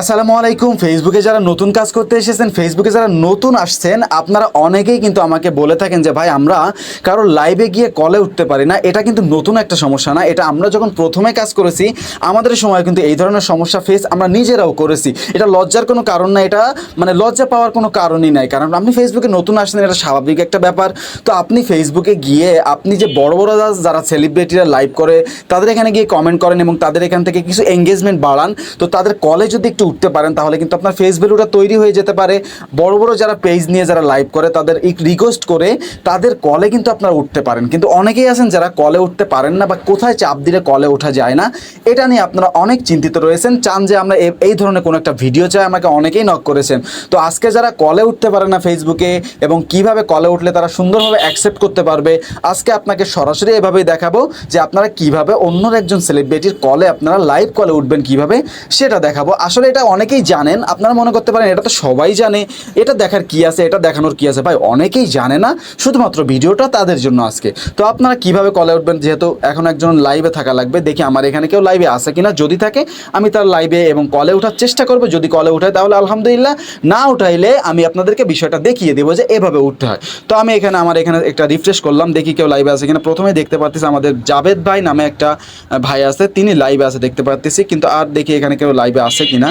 আসসালামু আলাইকুম। ফেসবুকে যারা নতুন কাজ করতে এসেছেন ফেসবুকে যারা নতুন আসছেন, আপনারা অনেকেই কিন্তু আমাকে বলে থাকেন যে, ভাই, আমরা কারও লাইভে গিয়ে কলে উঠতে পারি না। এটা কিন্তু নতুন একটা সমস্যা না। এটা আমরা যখন প্রথমে কাজ করেছি, আমাদের সময় কিন্তু এই ধরনের সমস্যা ফেস আমরা নিজেরাও করেছি। এটা লজ্জার কোনো কারণ না, এটা মানে লজ্জা পাওয়ার কোনো কারণই নাই। কারণ আপনি ফেসবুকে নতুন আসছেন, এটা স্বাভাবিক একটা ব্যাপার। তো আপনি ফেসবুকে গিয়ে আপনি যে বড় বড় যারা সেলিব্রিটিরা লাইভ করে, তাদের এখানে গিয়ে কমেন্ট করেন এবং তাদের এখান থেকে কিছু এঙ্গেজমেন্ট বাড়ান। তো তাদের কলে যদি একটু উঠতে পারেন, তাহলে কিন্তু আপনার ফেস ভ্যালুটা তৈরি হয়ে যেতে পারে। বড় বড় যারা পেজ নিয়ে যারা লাইভ করে, তাদের রিকোয়েস্ট করে তাদের কলে কিন্তু আপনারা উঠতে পারেন। কিন্তু অনেকেই আছেন যারা কলে উঠতে পারেন না বা কোথায় চাপ দিলে কলে ওঠা যায় না, এটা নিয়ে আপনারা অনেক চিন্তিত রয়েছেন। চান যে আমরা এই ধরনের কোনো একটা ভিডিও চাই, আমাকে অনেকেই নক করেছেন। তো আজকে যারা কলে উঠতে পারে না ফেসবুকে এবং কীভাবে কলে উঠলে তারা সুন্দরভাবে অ্যাকসেপ্ট করতে পারবে, আজকে আপনাকে সরাসরি এভাবেই দেখাবো যে আপনারা কীভাবে অন্য একজন সেলিব্রিটির কলে আপনারা লাইভ কলে উঠবেন কীভাবে, সেটা দেখাবো। আসলে এটা অনেকেই জানেন, আপনারা মনে করতে পারেন এটা তো সবাই জানে, এটা দেখার কি আছে, এটা দেখানোর কি আছে? ভাই, অনেকেই জানে না, শুধুমাত্র ভিডিওটা তাদের জন্য আজকে। তো আপনারা কীভাবে কলে উঠবেন? যেহেতু এখন একজন লাইভে থাকা লাগবে, দেখি আমার এখানে কেউ লাইভে আছে কিনা, যদি থাকে, আমি তার লাইভে এবং কলে ওঠার চেষ্টা করব। যদি কলে উঠায়, তাহলে আলহামদুলিল্লাহ, না উঠাইলে আমি আপনাদেরকে বিষয়টা দেখিয়ে দেবো যে এভাবে উঠতে হয়। তো আমি এখানে, আমার এখানে একটা রিফ্রেশ করলাম, দেখি কেউ লাইভে আছে কিনা। প্রথমে দেখতে পাচ্ছি আমাদের জাভেদ ভাই নামে একটা ভাই আছে, তিনি লাইভে আছে, দেখতে পাচ্ছি কিন্তু আর দেখি এখানে কেউ লাইভে আছে কিনা।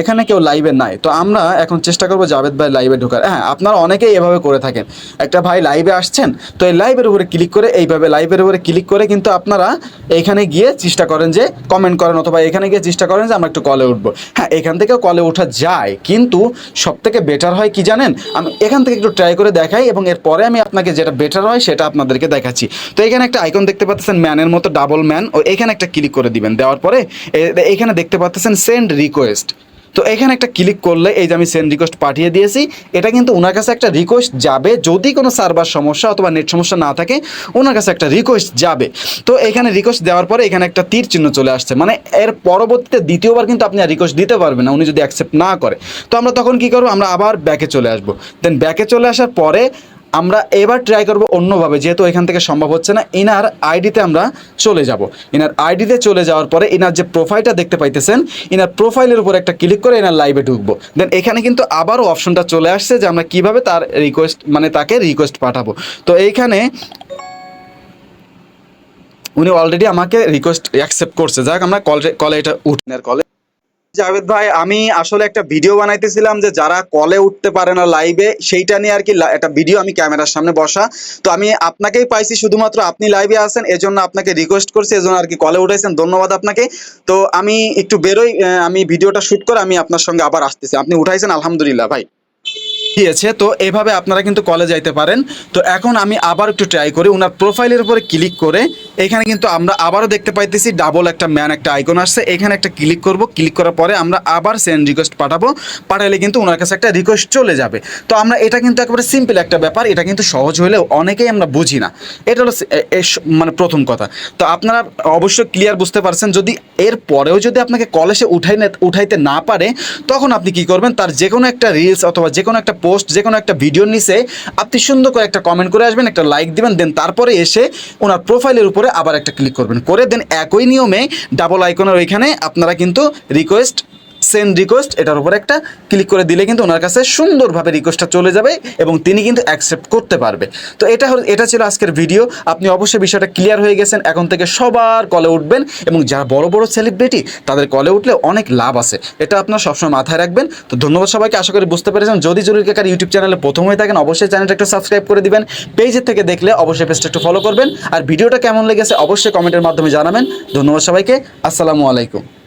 এখানে কেউ লাইভে নাই। তো আমরা এখন চেষ্টা করব জাভেদ ভাই লাইভে ঢোকার। হ্যাঁ আপনারা অনেকেই এভাবে করে থাকেন। একটা ভাই লাইভে আসছেন, তো এই লাইভের উপরে ক্লিক করে, এইভাবে লাইভের উপরে ক্লিক করে কিন্তু আপনারা এখানে গিয়ে চেষ্টা করেন যে কমেন্ট করেন অথবা এখানে গিয়ে চেষ্টা করেন যে আমরা একটু কলে উঠবো। হ্যাঁ এখান থেকেও কলে ওঠা যায়, কিন্তু সব থেকে বেটার হয় কি জানেন? আমি এখান থেকে একটু ট্রাই করে দেখাই এবং এরপরে আমি আপনাকে যেটা বেটার হয় সেটা আপনাদেরকে দেখাচ্ছি। তো এখানে একটা আইকন দেখতে পাচ্ছেন ম্যানের মতো ডাবল ম্যান ও এখানে একটা ক্লিক করে দিবেন। দেওয়ার পরে এখানে দেখতে পাচ্ছেন সেন্ড রিকোয়েস্ট তো এখানে একটা ক্লিক করলে এই যে আমি সেন্ড রিকোয়েস্ট পাঠিয়ে দিয়েছি, এটা কিন্তু ওনার কাছে একটা রিকোয়েস্ট যাবে। যদি কোনো সার্ভার সমস্যা অথবা নেট সমস্যা না থাকে ওনার কাছে একটা রিকোয়েস্ট যাবে। তো এখানে রিকোয়েস্ট দেওয়ার পরে এখানে একটা তীর চিহ্ন চলে আসছে। মানে এর পরবর্তীতে দ্বিতীয়বার কিন্তু আপনি আর রিকোয়েস্ট দিতে পারবেন না, উনি যদি অ্যাকসেপ্ট না করে। তো আমরা তখন কি করব? আমরা আবার ব্যাকে চলে আসব। দেন ব্যাকে চলে আসার পরে আমরা এবার ট্রাই করব অন্যভাবে, যেহেতু এখান থেকে সম্ভব হচ্ছে না। এনার আইডিতে আমরা চলে যাব। এনার আইডিতে চলে যাওয়ার পরে এনার যে প্রোফাইলটা দেখতে পাইতেছেন এনার প্রোফাইলের উপর একটা ক্লিক করে এনার লাইভে ঢুকবো। দেন এখানে কিন্তু আবারও অপশনটা চলে আসছে যে আমরা কীভাবে তার রিকোয়েস্ট মানে তাকে রিকোয়েস্ট পাঠাবো। তো এইখানে উনি অলরেডি আমাকে রিকোয়েস্ট অ্যাকসেপ্ট করছে। যাক, আমরা কলে কলে এটা উঠনের কলে জাভেদ ভাই, আমি আসলে একটা ভিডিও বানাইতেছিলাম যে যারা কলে উঠতে পারে না লাইভে সেইটা নিয়ে আর কি একটা ভিডিও আমি ক্যামেরার সামনে বসা। তো আমি আপনাকেই পাইছি, শুধুমাত্র আপনি লাইভে আছেন, এজন্য আপনাকে রিকোয়েস্ট করছি, এজন্য আর কি কলে উঠাইছেন ধন্যবাদ আপনাকে। তো আমি একটু বেরোই আমি ভিডিওটা শ্যুট করে আমি আপনার সঙ্গে আবার আসতেছি। আপনি উঠাইছেন, আলহামদুলিল্লাহ, ভাই। দিয়েছে, তো এভাবে আপনারা কিন্তু কলে যাইতে পারেন। তো এখন আমি আবার একটু ট্রাই করি, ওনার প্রোফাইলের উপরে ক্লিক করে, এখানে কিন্তু আমরা আবারও দেখতে পাইতেছি ডাবল একটা ম্যান একটা আইকন আসছে। এখানে একটা ক্লিক করব ক্লিক করার পরে আমরা আবার সেন্ড রিকোয়েস্ট পাঠাবো। পাঠালে কিন্তু ওনার কাছে একটা রিকোয়েস্ট চলে যাবে। তো আমরা এটা কিন্তু একেবারে সিম্পল একটা ব্যাপার, এটা কিন্তু সহজ হলেও অনেকেই আমরা বুঝি না। এটা হলো মানে প্রথম কথা। তো আপনারা অবশ্যই ক্লিয়ার বুঝতে পারছেন, যদি এর পরেও যদি আপনাকে কলে সে উঠাই উঠাইতে না পারে, তখন আপনি কি করবেন, তার যে কোনো একটা রিলস অথবা যে কোনো একটা পোস্ট যে কোনো একটা ভিডিওর নিচে আপনি সুন্দর করে একটা কমেন্ট করে আসবেন, একটা লাইক দিবেন দেন তারপরে এসে ওনার প্রোফাইলের উপরে আবার একটা ক্লিক করবেন। করে দেন একই নিয়মে ডাবল আইকনের ওইখানে আপনারা কিন্তু রিকোয়েস্ট সেন্ড রিকোয়েস্ট, এটার উপর একটা ক্লিক করে দিলে কিন্তু ওনার কাছে সুন্দরভাবে রিকোয়েস্টটা চলে যাবে এবং তিনি কিন্তু অ্যাকসেপ্ট করতে পারবে। তো এটা হল, এটা ছিল আজকের ভিডিও। আপনি অবশ্যই বিষয়টা ক্লিয়ার হয়ে গেছেন। এখন থেকে সবার কলে উঠবেন এবং যারা বড় বড় সেলিব্রিটি, তাদের কলে উঠলে অনেক লাভ আছে। এটা আপনার সবসময় মাথায় রাখবেন। তো ধন্যবাদ সবাইকে। আশা করি বুঝতে পেরেছেন। যদি জরুরি কাকার ইউটিউব চ্যানেলে প্রথম হয়ে থাকেন, অবশ্যই চ্যানেলটা একটু সাবস্ক্রাইব করে দিবেন। পেজের থেকে দেখলে অবশ্যই পেজটা একটু ফলো করবেন। আর ভিডিওটা কেমন লেগেছে, অবশ্যই কমেন্টের মাধ্যমে জানাবেন। ধন্যবাদ সবাইকে। আসসালামু আলাইকুম।